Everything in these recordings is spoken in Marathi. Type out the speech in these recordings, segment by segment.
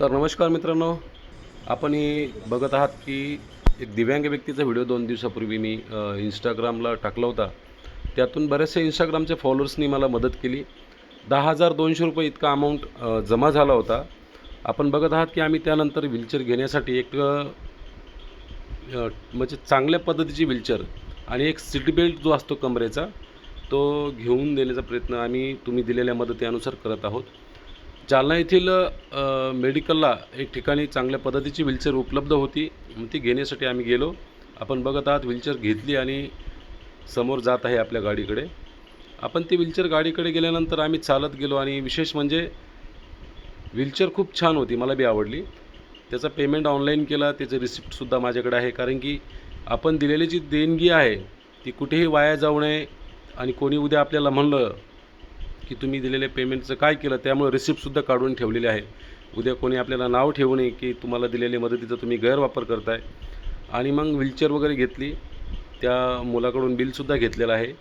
तर नमस्कार मित्रांनो आपण हे बघत आहात की एक दिव्यांग व्यक्तीचा व्हिडिओ दोन दिवसापूर्वी मी इंस्टाग्रामला टाकला होता. त्यातून बऱ्याचशा इंस्टाग्रामच्या फॉलोअर्सनी मला मदत केली. दहा हजार दोनशे रुपये इतका अमाऊंट जमा झाला होता. आपण बघत आहात की आम्ही त्यानंतर व्हीलचेअर घेण्यासाठी एक म्हणजे चांगल्या पद्धतीची व्हीलचेअर आणि एक सीट बेल्ट जो असतो कमरेचा तो घेऊन देण्याचा प्रयत्न आम्ही तुम्ही दिलेल्या मदतीनुसार करत आहोत. जालना येथील मेडिकलला एक ठिकाणी चांगल्या पद्धतीची व्हीलचेअर उपलब्ध होती. मग ती घेण्यासाठी आम्ही गेलो. आपण बघत आहात व्हीलचेअर घेतली आणि समोर जात आहे आपल्या गाडीकडे. आपण ती व्हीलचेअर गाडीकडे गेल्यानंतर आम्ही चालत गेलो आणि विशेष म्हणजे व्हीलचेअर खूप छान होती मला बी आवडली. त्याचा पेमेंट ऑनलाईन केला त्याचं रिसिप्टसुद्धा माझ्याकडे आहे. कारण की आपण दिलेली जी देणगी आहे ती कुठेही वाया जाऊ नये आणि कोणी उद्या आपल्याला म्हणलं की तुम्ही दिलेल्या पेमेंटचं काय केलं त्यामुळे रिसिप्टसुद्धा काढून ठेवलेले आहे. उद्या कोणी आपल्याला नाव ठेवू नये की तुम्हाला दिलेल्या मदतीचा तुम्ही गैरवापर करताय. आणि मग व्हीलचेअर वगैरे घेतली त्या मुलाकडून बिलसुद्धा घेतलेलं आहे.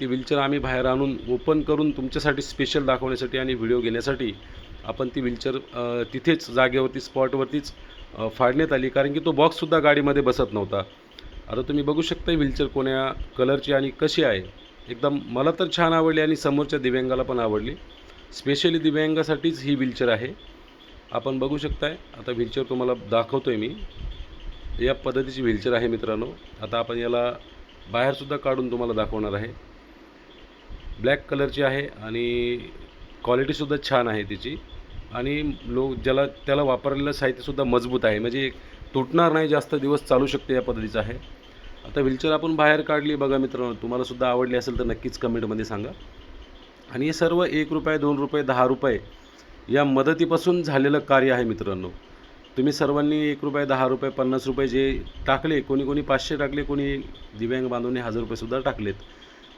ती व्हीलचेअर आम्ही बाहेर आणून ओपन करून तुमच्यासाठी स्पेशल दाखवण्यासाठी आणि व्हिडिओ घेण्यासाठी आपण ती व्हीलचेअर तिथेच जागेवरती स्पॉटवरतीच फाडण्यात आली. कारण की तो बॉक्ससुद्धा गाडीमध्ये बसत नव्हता. आता तुम्ही बघू शकता व्हीलचेअर कोण्या कलरची आणि कशी आहे. एकदम मला तर छान आवडली आणि समोरच्या दिव्यांगाला पण आवडली. स्पेशली दिव्यांगासाठीच ही व्हीलचेअर आहे. आपण बघू शकताय आता व्हीलचेअर तुम्हाला दाखवतो आहे मी. या पद्धतीची व्हीलचेअर आहे मित्रांनो. आता आपण याला बाहेरसुद्धा काढून तुम्हाला दाखवणार आहे. ब्लॅक कलरची आहे आणि क्वालिटीसुद्धा छान आहे तिची. आणि लोक ज्याला त्याला वापरलेलं साहित्यसुद्धा मजबूत आहे. म्हणजे तुटणार नाही जास्त दिवस चालू शकते या पद्धतीचं आहे. आता व्हीलचेअर आपण बाहेर काढली बघा मित्रांनो तुम्हाला सुद्धा आवडली असेल तर नक्कीच कमेंटमध्ये सांगा. आणि हे सर्व एक रुपये दोन रुपये दहा रुपये या मदतीपासून झालेलं कार्य आहे मित्रांनो. तुम्ही सर्वांनी एक रुपये दहा रुपये पन्नास रुपये जे टाकले कोणी कोणी पाचशे टाकले कोणी दिव्यांग बांधवने हजार रुपयेसुद्धा टाकलेत.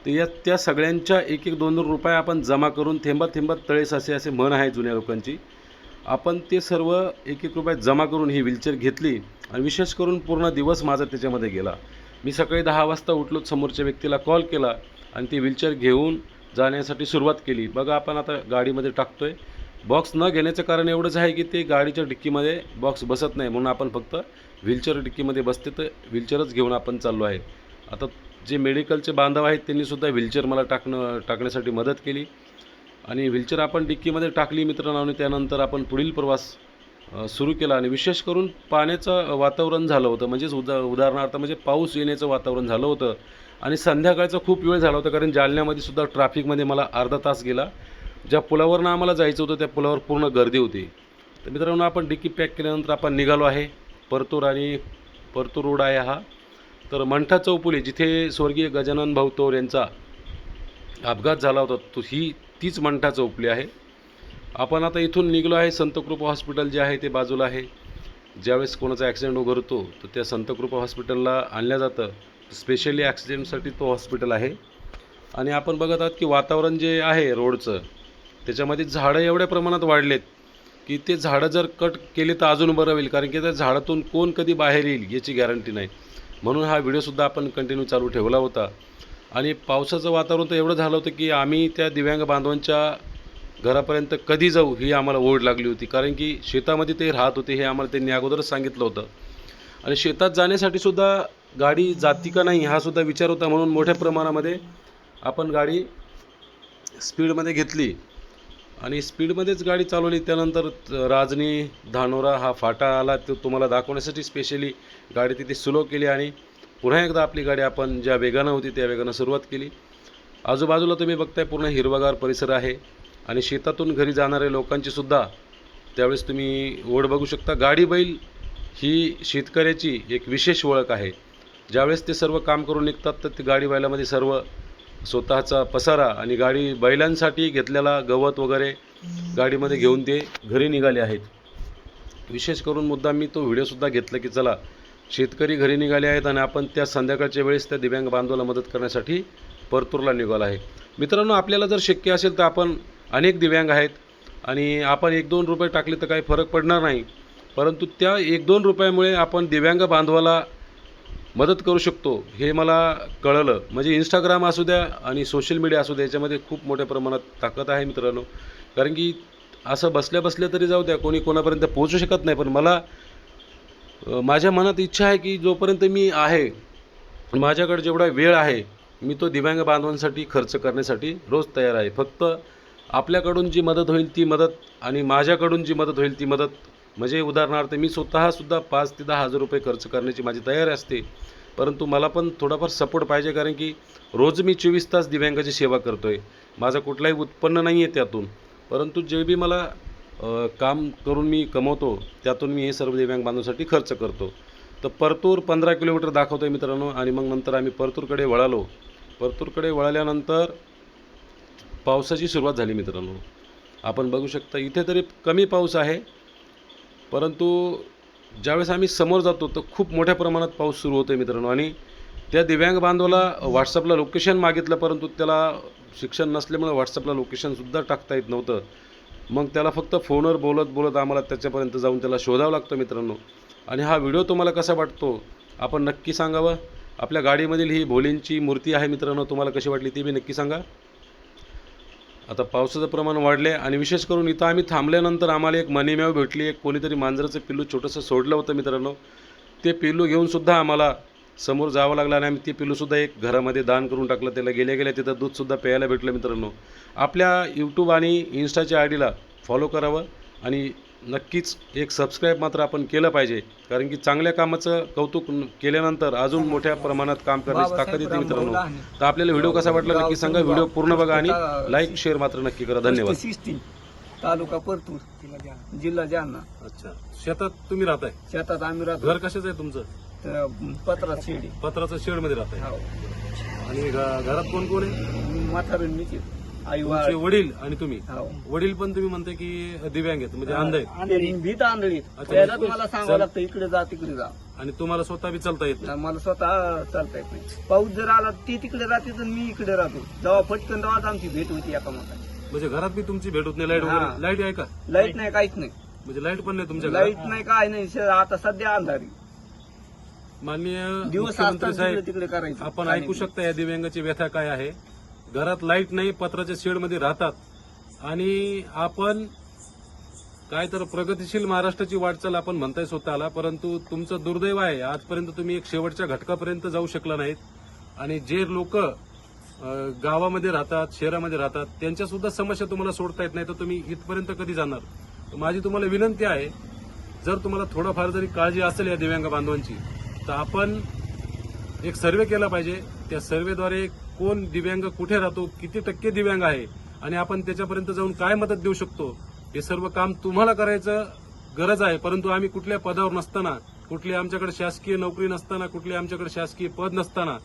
तर या त्या सगळ्यांच्या एक एक दोन दोन रुपये आपण जमा करून थेंबा थेंबत तळेस असे असे म्हण आहे जुन्या लोकांची. आपण ते सर्व एक एक रुपये जमा करून ही व्हीलचेअर घेतली आणि विशेष करून पूर्ण दिवस माझा त्याच्यामध्ये गेला. मी सकाळी दहा वाजता उठलो समोरच्या व्यक्तीला कॉल केला आणि ती व्हीलचेअर घेऊन जाण्यासाठी सुरुवात केली. बघा आपण आता गाडीमध्ये टाकतो आहे बॉक्स न घेण्याचं कारण एवढंच आहे की ते गाडीच्या डिक्कीमध्ये बॉक्स बसत नाही. म्हणून आपण फक्त व्हीलचेअर डिक्कीमध्ये बसते तर व्हीलचेअरच घेऊन आपण चाललो आहे. आता जे मेडिकलचे बांधव आहेत त्यांनीसुद्धा व्हीलचेअर मला टाकणं टाकण्यासाठी मदत केली. आणि व्हीलचेअर आपण डिक्कीमध्ये टाकली मित्रांनो आणि त्यानंतर आपण पुढील प्रवास सुरू केला आणि विशेष करून पाण्याचं वातावरण झालं होतं. म्हणजेच उदा उदाहरणार्थ म्हणजे पाऊस येण्याचं वातावरण झालं होतं आणि संध्याकाळचा खूप वेळ झाला होता कारण जालन्यामध्ये सुद्धा ट्रॅफिकमध्ये मला अर्धा तास गेला. ज्या पुलावरनं आम्हाला जायचं होतं त्या पुलावर पूर्ण गर्दी होती. तर मित्रांनो आपण डिक्की पॅक केल्यानंतर आपण निघालो आहे. परतूर आणि परतूर रोड आहे हा. तर मंठा चौपुली जिथे स्वर्गीय गजानन भाऊ तोर यांचा अपघात झाला होता तो ही तीच मंठा चौपली आहे. आपण आता इथून निघलो आहे संतकृपा हॉस्पिटल जे आहे ते बाजूला आहे. ज्यावेळेस कोणाचा ॲक्सिडेंट उघडतो होतो तर त्या संतकृपा हॉस्पिटलला आणलं जातं. स्पेशली ॲक्सिडेंटसाठी तो हॉस्पिटल आहे. आणि आपण बघत आहात की वातावरण जे आहे रोडचं त्याच्यामध्ये झाडं एवढ्या प्रमाणात वाढलेत की ते झाडं जर कट केले तर अजून बरं होईल. कारण की त्या झाडातून कोण कधी बाहेर येईल याची गॅरंटी नाही. म्हणून हा व्हिडिओसुद्धा आपण कंटिन्यू चालू ठेवला होता. आणि पावसाचं वातावरण तर एवढं झालं होतं की आम्ही त्या दिव्यांग बांधवांच्या घरापर्यंत कधी जाऊ ही आम्हाला ओढ लागली होती. कारण की शेतामध्ये ते राहत होते हे आम्हाला त्यांनी अगोदरच सांगितलं होतं. आणि शेतात जाण्यासाठी सुद्धा गाडी जाती का नाही हा सुद्धा विचार होता म्हणून मोठ्या प्रमाणामध्ये आपण गाडी स्पीडमध्ये घेतली. आणि स्पीडमध्येच गाडी चालवली. त्यानंतर राजनी धानोरा हा फाटा आला. तो तुम्हाला दाखवण्यासाठी स्पेशली गाडी तिथे स्लो केली आणि पुन्हा एकदा आपली गाडी आपण ज्या वेगानं होती त्या वेगानं सुरुवात केली. आजूबाजूला तुम्ही बघताय पूर्ण हिरवागार परिसर आहे. आणि शेतातून घरी जाणाऱ्या लोकांची सुद्धा त्यावेळेस तुम्ही ओढ बघू शकता. गाडी बैल ही शेतकऱ्याची एक विशेष ओळख आहे. ज्यावेळेस ते सर्व काम करून निघतात तर ते गाडी बैलामध्ये सर्व स्वतःचा पसारा आणि गाडी बैलांसाठी घेतलेला गवत वगैरे गाडीमध्ये घेऊन ते घरी निघाले आहेत. विशेष करून मुद्दा मी तो व्हिडिओसुद्धा घेतला की चला शेतकरी घरी निघाले आहेत आणि आपण त्या संध्याकाळच्या वेळेस त्या दिव्यांग बांधवाला मदत करण्यासाठी परतूरला निघाला आहे. मित्रांनो आपल्याला जर शक्य असेल तर आपण अनेक दिव्यांग आहेत. आणि आपण एक दोन रुपये टाकले तर काही फरक पडणार नाही. परंतु त्या एक दोन रुपयामुळे आपण दिव्यांग बांधवाला मदत करू शकतो हे मला कळलं. म्हणजे इंस्टाग्राम असू द्या आणि सोशल मीडिया असू द्या याच्यामध्ये खूप मोठ्या प्रमाणात ताकद आहे मित्रांनो. कारण की असं बसल्या बसल्या तरी जाऊ द्या कोणी कोणापर्यंत पोहोचू शकत नाही. पण मला माझ्या मनात इच्छा आहे की जोपर्यंत मी आहे माझ्याकडे जेवढा वेळ आहे मी तो दिव्यांग बांधवांसाठी खर्च करण्यासाठी रोज तयार आहे. फक्त आपल्याकडून जी मदत होईल ती मदत आणि माझ्याकडून जी मदत होईल ती मदत. म्हणजे उदाहरणार्थ मी स्वतःसुद्धा पाच ते दहा हजार रुपये खर्च करण्याची माझी तयारी असते. परंतु मला पण थोडाफार सपोर्ट पाहिजे कारण की रोज मी चोवीस तास दिव्यांगाची सेवा करतो आहे माझं कुठलाही उत्पन्न नाही आहे त्यातून. परंतु जे बी मला काम करून मी कमवतो त्यातून मी हे सर्व दिव्यांग बांधवांसाठी खर्च करतो. तर परतूर पंधरा किलोमीटर दाखवतो आहे मित्रांनो आणि मग नंतर आम्ही परतूरकडे वळालो. परतूरकडे वळाल्यानंतर पावसाची सुरुवात झाली मित्रांनो. आपण बघू शकता इथे तरी कमी पाऊस आहे. परंतु ज्यावेळेस आम्ही समोर जातो तर खूप मोठ्या प्रमाणात पाऊस सुरू होतो आहे मित्रांनो. आणि त्या दिव्यांग बांधवाला व्हॉट्सअपला लोकेशन मागितलं परंतु त्याला शिक्षण नसल्यामुळे व्हॉट्सअपला लोकेशनसुद्धा टाकता येत नव्हतं. मग त्याला फक्त फोनवर बोलत बोलत आम्हाला त्याच्यापर्यंत जाऊन त्याला शोधावं लागतं मित्रांनो. आणि हा व्हिडिओ तुम्हाला कसा वाटतो आपण नक्की सांगावं. आपल्या गाडीमधील ही भोलींची मूर्ती आहे मित्रांनो तुम्हाला कशी वाटली ती बी नक्की सांगा. आता पावसाचं प्रमाण वाढले आणि विशेष करून इथं आम्ही थांबल्यानंतर आम्हाला एक मनीम्याव भेटली एक कोणीतरी मांजराचं पिल्लू छोटंसं सोडलं होतं मित्रांनो. ते पिल्लू घेऊनसुद्धा आम्हाला समोर जावं लागलं आणि आम्ही ते पिल्लूसुद्धा एक घरामध्ये दान करून टाकलं. त्याला गेल्या गेल्या तिथं दूधसुद्धा प्यायला भेटलं मित्रांनो. आपल्या यूट्यूब आणि इन्स्टाच्या आय डीला फॉलो करावं आणि नक्कीच एक सबस्क्राईब मात्र आपण केलं पाहिजे. कारण की चांगल्या कामाचं कौतुक केल्यानंतर अजून मोठ्या प्रमाणात काम करण्याची ताकद येते मित्रांनो. तर आपल्याला व्हिडिओ कसा वाटला नक्की सांगा. व्हिडिओ पूर्ण बघा आणि लाईक शेअर मात्र नक्की करा. धन्यवाद. तालुका परतूर जिल्हा जालना. अच्छा. शेतात तुम्ही राहताय? शेतात आम्ही राहतो. घर कशाचं आहे तुमचं? तर पत्रात शेडी पत्राचं शेडमध्ये राहताय. हो. आणि घरात कोण कोण आहे? म्हातारून आई तुमचे वडील आणि तुम्ही. हो. वडील पण तुम्ही म्हणताय की दिव्यांग आहेत म्हणजे अंध आहेत. ते भीत आंधळीत पहिला म्हणजे तुम्हाला. सांगावं लागतं इकडे जा तिकडे जा. आणि तुम्हाला स्वतः बी चालता येत नाही. मला स्वतः चालता येत नाही. पाऊस जर आला ती तिकडे राहते तर मी इकडे राहतो. जेव्हा फटकन तेव्हाच आमची भेट होती एका माता म्हणजे घरात बी तुमची भेट होत नाही लाइट हा. वगैरे लाइट आहे का? लाइट नाही काहीच नाही. म्हणजे लाइट पण नाही तुमच्या घरात? लाइट नाही काय नाही. श- आता सध्या अंधारी. माननीय दिवस मुख्यमंत्री साहेब तिकडे तिकडे करायचं. आपण ऐकू शकता या दिव्यांगाची व्यथा काय आहे? घरात लाइट नाही पत्राच्या शेडमध्ये राहतात. आणि आपण काय तर प्रगतिशील महाराष्ट्राची वाटचाल आपण म्हणताय स्वतःला परंतु तुमचं दुर्दैव आहे. आजपर्यंत तुम्ही एक शेवटच्या घटकापर्यंत जाऊ शकला नाहीत. आणि जे लोक गावामध्ये राहतात शहरामध्ये राहतात त्यांच्या सुद्धा समस्या तुम्हाला सोडता येत नाही तर तुम्ही इथपर्यंत कधी जाणार? तर माझी तुम्हाला विनंती आहे जर तुम्हाला थोडंफार जरी काळजी असेल या दिव्यांग बांधवांची तर आपण एक सर्वे केला पाहिजे. त्या सर्वेद्वारे कोण दिव्यांग कुठे राहतो किती टक्के दिव्यांग आहे आणि आपण त्याच्यापर्यंत जाऊन काय मदत देऊ शकतो हे सर्व काम तुम्हाला करायचं गरज आहे. परंतु आम्ही कुठल्या पदावर नसताना कुठली आमच्याकडे शासकीय नोकरी नसताना कुठली आमच्याकडे शासकीय पद नसताना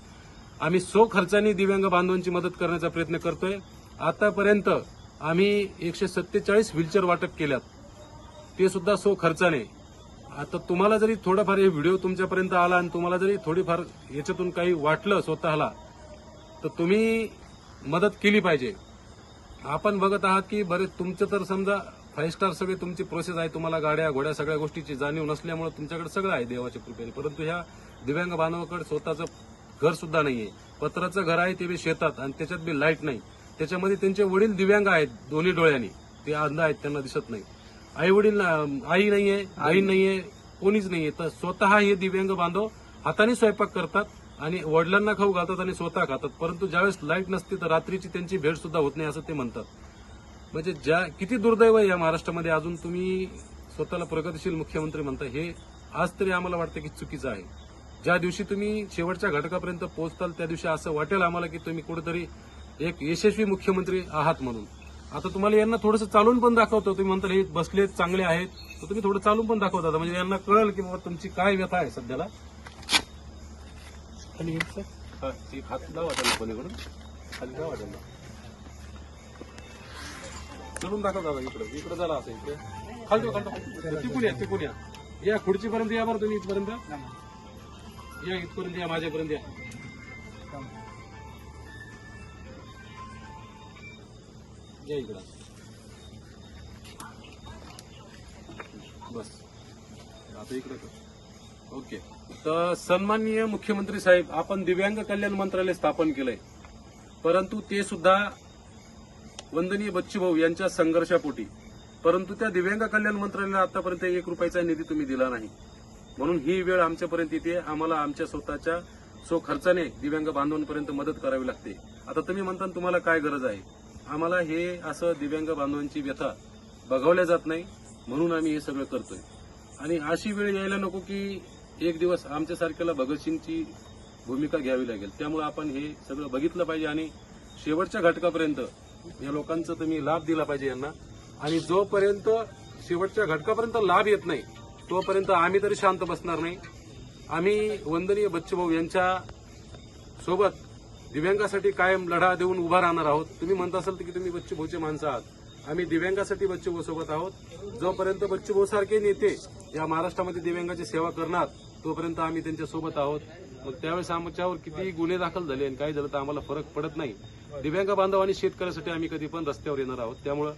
आम्ही सो खर्चाने दिव्यांग बांधवांची मदत करण्याचा प्रयत्न करतोय. आतापर्यंत आम्ही एकशे सत्तेचाळीस व्हीलचेअर वाटप केल्यात. ते सुद्धा सो खर्चाने आता तुम्हाला जरी थोडाफार हे व्हिडिओ तुमच्यापर्यंत आला आणि तुम्हाला जरी थोडीफार याच्यातून काही वाटलं स्वतःला तर तुम्ही मदत केली पाहिजे. आपण बघत आहात की बरेच तुमचं तर समजा फाईव्ह स्टार सगळे तुमची प्रोसेस आहे तुम्हाला गाड्या घोड्या सगळ्या गोष्टीची जाणीव नसल्यामुळे तुमच्याकडे सगळं आहे देवाच्या कृपेने. परंतु ह्या दिव्यांग बांधवाकडे स्वतःचं घर सुद्धा नाहीये. पत्राचं घर आहे ते बी शेतात आणि त्याच्यात बी लाइट नाही. त्याच्यामध्ये त्यांचे वडील दिव्यांग आहेत दोन्ही डोळ्यांनी. ते अंध आहेत त्यांना दिसत नाही. आई वडील आई नाहीये बहीण नाहीये कोणीच नाहीये. तर स्वतः हे दिव्यांग बांधव हाताने स्वयंपाक करतात आणि वडिलांना खाऊ घालतात आणि स्वतः खातात. परंतु ज्यावेळेस लाइट नसते तर रात्रीची त्यांची भेट सुद्धा होत नाही असं ते म्हणतात. म्हणजे ज्या किती दुर्दैव आहे या महाराष्ट्रामध्ये अजून तुम्ही स्वतःला प्रगतिशील मुख्यमंत्री म्हणता हे आज तरी आम्हाला वाटतं की चुकीचं आहे. ज्या दिवशी तुम्ही शेवटच्या घटकापर्यंत पोहोचताल त्या दिवशी असं वाटेल आम्हाला की तुम्ही कुठेतरी एक यशस्वी मुख्यमंत्री आहात म्हणून. आता तुम्हाला यांना थोडंसं चालून पण दाखवतो. तुम्ही म्हणता हे बसले चांगले आहेत. तर तुम्ही थोडं चालून पण दाखवता. म्हणजे यांना कळेल की बाबा तुमची काय व्यथा आहे सध्याला. खाली एक सर. हा, एक हात लावा त्यांना कोणीकडून? खाली लावा त्यांना. चढून दाखव दादा इकडे? इकडे झाला असं इकडे. खालतो खालतो तिकून या तिकून या. या खुर्चीपर्यंत या बरं तुम्ही इथपर्यंत. या इथपर्यंत या माझ्यापर्यंत या. या इकडं. बस. आता इकडे कर ओके. तर सन्माननीय मुख्यमंत्री साहेब आपण दिव्यांग कल्याण मंत्रालय स्थापन केलंय. परंतु ते सुद्धा वंदनीय बच्चूभाऊ यांच्या संघर्षापोटी. परंतु त्या दिव्यांग कल्याण मंत्रालयाला आतापर्यंत एक रुपयाचा निधी तुम्ही दिला नाही. म्हणून ही वेळ आमच्यापर्यंत येते. आम्हाला आमच्या स्वतःच्या सो खर्चाने दिव्यांग बांधवांपर्यंत मदत करावी लागते. आता तुम्ही म्हणता तुम्हाला काय गरज आहे? आम्हाला हे असं दिव्यांग बांधवांची व्यथा बघवल्या जात नाही. म्हणून आम्ही हे सगळं करतोय. आणि अशी वेळ यायला नको की एक दिवस आमच्यासारख्याला भगतसिंगची भूमिका घ्यावी लागेल. त्यामुळे आपण हे सगळं बघितलं पाहिजे आणि शेवटच्या घटकापर्यंत या लोकांचा तुम्ही लाभ दिला पाहिजे यांना. आणि जोपर्यंत शेवटच्या घटकापर्यंत लाभ येत नाही तोपर्यंत आम्ही तरी शांत बसणार नाही. आम्ही वंदनीय बच्चूभाऊ यांच्या सोबत दिव्यांगासाठी कायम लढा देऊन उभा राहणार आहोत. तुम्ही म्हणत असाल की तुम्ही बच्चूभाऊचे माणसं आहात. आम्ही दिव्यांगासाठी बच्चूभाऊ सोबत आहोत. जोपर्यंत बच्चूभाऊ सारखे नेते या महाराष्ट्रामध्ये दिव्यांगाची सेवा करणार तोपर्यंत आम्ही त्यांच्यासोबत आहोत. मग त्यावेळेस आमच्यावर कितीही गुन्हे दाखल झाले आणि काय झालं तर आम्हाला फरक पडत नाही. दिव्यांग बांधव आणि शेतकऱ्यासाठी आम्ही कधी पण रस्त्यावर येणार आहोत. त्यामुळं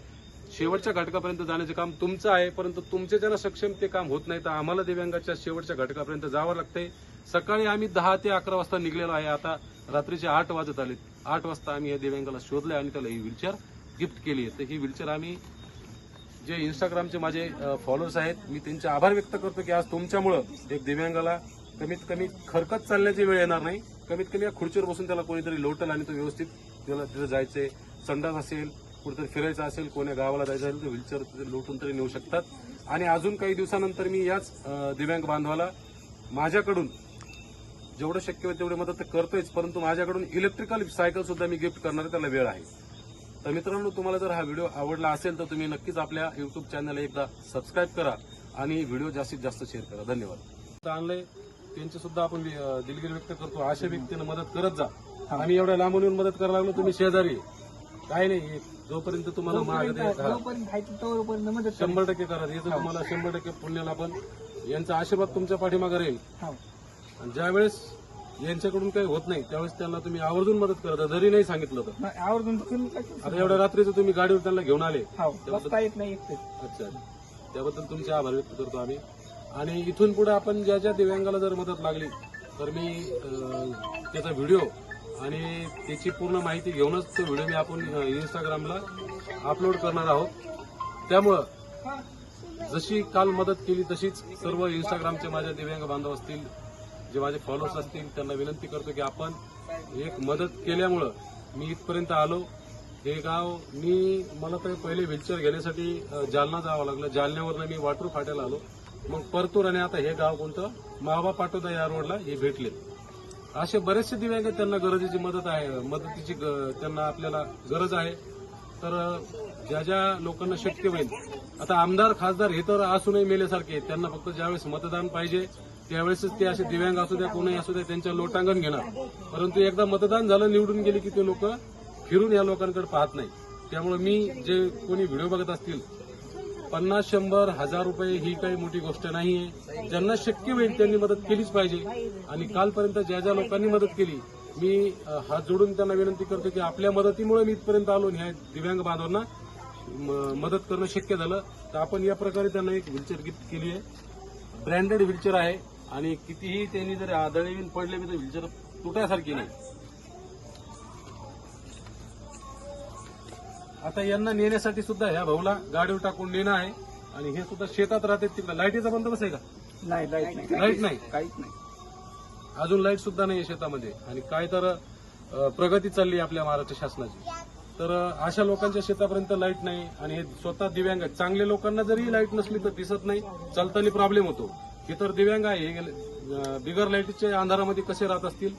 शेवटच्या घटकापर्यंत जाण्याचं काम तुमचं आहे परंतु तुमचे ज्यांना सक्षम ते काम होत नाही तर आम्हाला दिव्यांगाच्या शेवटच्या घटकापर्यंत जावं लागतंय. सकाळी आम्ही दहा ते अकरा वाजता निघलेलो आहे. आता रात्रीचे आठ वाजत आले आठ वाजता आम्ही या दिव्यांगाला शोधलं आणि त्याला ही व्हीलचेअर गिफ्ट केली आहे. तर ही व्हीलचेअर आम्ही जे इंस्टाग्रामचे माझे फॉलोअर्स आहेत मी त्यांचे आभार व्यक्त करतो की आज तुमच्यामुळं एक दिव्यांगाला कमीत कमी खरकत चालण्याची वेळ येणार नाही. कमीत कमी या खुर्चीवर बसून त्याला कोणीतरी लोटल आणि तो व्यवस्थित त्याला तिथं जायचे संडास असेल कुठेतरी फिरायचं असेल कोण्या गावाला जायचं असेल तर व्हीलचेअर तिथे लोटून तरी नेऊ शकतात. आणि अजून काही दिवसानंतर मी याच दिव्यांग बांधवाला माझ्याकडून जेवढं शक्य होईल तेवढी मदत तर करतोयच परंतु माझ्याकडून इलेक्ट्रिकल सायकल सुद्धा मी गिफ्ट करणार त्याला वेळ आहे. तर मित्रांनो तुम्हाला जर हा व्हिडिओ आवडला असेल तर तुम्ही नक्कीच आपल्या युट्यूब चॅनलला एकदा सबस्क्राईब करा आणि व्हिडिओ जास्तीत जास्त शेअर करा. धन्यवाद. आणलंय. त्यांची सुद्धा आपण दिलगिरी व्यक्त करतो. अशा व्यक्तीनं मदत करत जा. आम्ही एवढ्या लांबून येऊन मदत करायला लागलो तुम्ही शेजारी. काय नाही जोपर्यंत तुम्हाला हा. करा. शंभर टक्के करा. याचं तुम्हाला शंभर टक्के पुण्याला पण यांचा आशीर्वाद तुमच्या पाठीमागे राहील. हो. आणि ज्यावेळेस यांच्याकडून काही होत नाही. त्यावेळेस त्यांना तुम्ही आवर्जून मदत करता जरी नाही सांगितलं तर. नाही, आवर्जून तर कमी काय आता एवढ्या रात्रीचं तुम्ही गाडीवर त्यांना घेऊन आले. हो बसता येत नाही एकटे. अच्छा. त्याबद्दल तुमचे आभार व्यक्त करतो आम्ही. आणि इथून पुढे आपण ज्या ज्या दिव्यांगाला जर मदत लागली तर मी अं, त्याचा व्हिडिओ आणि त्याची पूर्ण माहिती घेऊनच तो व्हिडिओ मी आपण अं, इंस्टाग्रामला अपलोड करणार आहोत. त्यामुळं जशी काल मदत केली तशीच सर्व इंस्टाग्रामचे माझ्या दिव्यांग बांधव असतील जे माझे फॉलोअर्स असतील त्यांना विनंती करतो की आपण एक मदत केल्यामुळं मी इथपर्यंत आलो. हे गाव मी मला तर पहिले व्हीलचेअर घेण्यासाठी जालना जावं लागलं. जालन्यावरनं मी वाटूर फाट्याला आलो. मग परतूर आणि आता हे गाव कोणतं? मावा पाटोदा या रोडला हे भेटले. असे बरेचसे दिव्यांग त्यांना गरजेची मदत आहे. मदतीची ग- त्यांना आपल्याला गरज आहे. तर ज्या ज्या लोकांना शक्य होईल आता आमदार खासदार हे तर असूनही मेल्यासारखे त्यांना फक्त ज्यावेळेस मतदान पाहिजे त्यावेळेसच ते असे दिव्यांग असू द्या कोणी असू द्या त्यांच्या लोटांगण घेणार. परंतु एकदा मतदान झालं निवडून गेले की ते लोक फिरून या लोकांकडे पाहत नाही. त्यामुळे मी जे कोणी व्हिडिओ बघत असतील पन्नास शंभर हजार रुपये ही काही मोठी गोष्ट नाहीये. ज्यांना शक्य होईल त्यांनी मदत केलीच पाहिजे. आणि कालपर्यंत ज्या ज्या लोकांनी मदत केली मी हात जोडून त्यांना विनंती करतो की आपल्या मदतीमुळे मी इथपर्यंत आलो ह्या दिव्यांग बांधवांना म- मदत करणं शक्य झालं. तर आपण या प्रकारे त्यांना एक व्हीलचेअर गिफ्ट केली आहे ब्रँडेड व्हीलचेअर आहे. आणि कितीही त्यांनी जर आदळे पडले तर व्हीलचेअर तुटायसारखी नाही. आता यांना नेण्यासाठी सुद्धा ह्या भाऊला गाडीवर टाकून नेणं आहे. आणि हे सुद्धा शेतात राहतात तिकडे. लाईटीचा बंदोबस्त आहे का? नाही लाइट नाही. लाइट नाही? काहीच नाही. अजून लाइट सुद्धा नाही शेतामध्ये. आणि काय तर प्रगती चालली आपल्या महाराष्ट्र शासनाची. तर अशा लोकांच्या शेतापर्यंत लाइट नाही. आणि हे स्वतः दिव्यांग चांगल्या लोकांना जरी लाइट नसली तर दिसत नाही. चालताना प्रॉब्लेम होतो. हे तर दिव्यांग आहे हे बिगर लाईटीच्या अंधारामध्ये कसे राहत असतील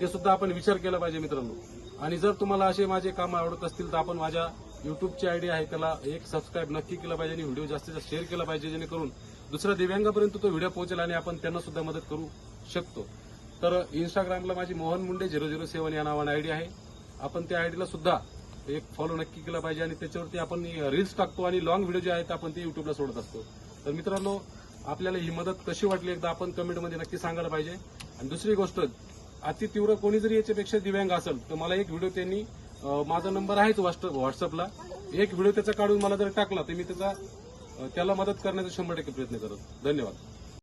ते सुद्धा आपण विचार केला पाहिजे मित्रांनो. आणि जर तुम्हाला असे माझे काम आवडत असतील तर आपण माझ्या युट्यूबची आयडी आहे त्याला एक सबस्क्राईब नक्की केला पाहिजे आणि व्हिडिओ जास्तीत जास्त शेअर केला पाहिजे जेणेकरून दुसऱ्या दिव्यांगापर्यंत तो व्हिडिओ पोहोचेल आणि आपण त्यांना सुद्धा मदत करू शकतो. तर इंस्टाग्रामला माझी Mohan Munde zero zero seven या नावाने आयडी आहे. आपण त्या आयडीला सुद्धा एक फॉलो नक्की केला पाहिजे आणि त्याच्यावरती आपण रील्स टाकतो आणि लॉंग व्हिडिओ जे आहेत आपण ते युट्यूबला सोडत असतो. तर मित्रांनो आपल्याला ही मदत कशी वाटली एकदा आपण कमेंटमध्ये नक्की सांगायला पाहिजे. आणि दुसरी गोष्ट अति तीव्र कोणी जरी याच्यापेक्षा दिव्यांग असेल तर मला एक व्हिडिओ त्यांनी माझा नंबर आहेच व्हॉट्सअपला एक व्हिडिओ त्याचा काढून मला जर टाकला तर मी त्याचा त्याला मदत करण्याचा शंभर टक्के प्रयत्न करत. धन्यवाद.